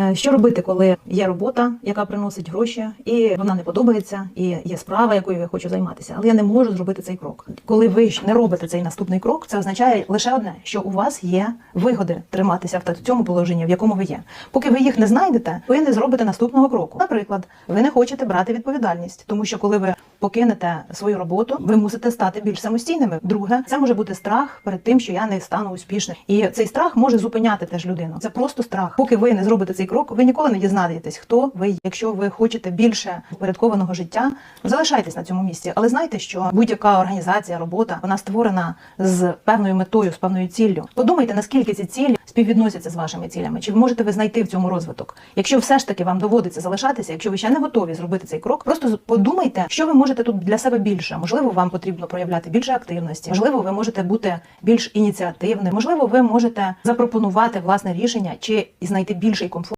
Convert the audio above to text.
Е, Що робити, коли є робота, яка приносить гроші, і вона не подобається, і є справа, якою я хочу займатися, але я не можу зробити цей крок. Коли ви ж не робите цей наступний крок, це означає лише одне, що у вас є вигоди триматися в цьому положенні, в якому ви є. Поки ви їх не знайдете, ви не зробите наступного кроку. Наприклад, ви не хочете брати відповідальність, тому що коли ви покинете свою роботу, ви мусите стати більш самостійними. Друге, це може бути страх перед тим, що я не стану успішним. І цей страх може зупиняти теж людину. Це просто страх. Поки ви не зробите цей крок, ви ніколи не дізнаєтесь, хто ви. Якщо ви хочете більше упорядкованого життя, залишайтесь на цьому місці. Але знайте, що будь-яка організація, робота вона створена з певною метою, з певною ціллю. Подумайте, наскільки ці цілі співвідносяться з вашими цілями. Чи можете ви знайти в цьому розвиток? Якщо все ж таки вам доводиться залишатися, якщо ви ще не готові зробити цей крок, просто подумайте, що ви можете тут для себе більше. Можливо, вам потрібно проявляти більше активності. Можливо, ви можете бути більш ініціативним. Можливо, ви можете запропонувати власне рішення чи знайти більший комфорт.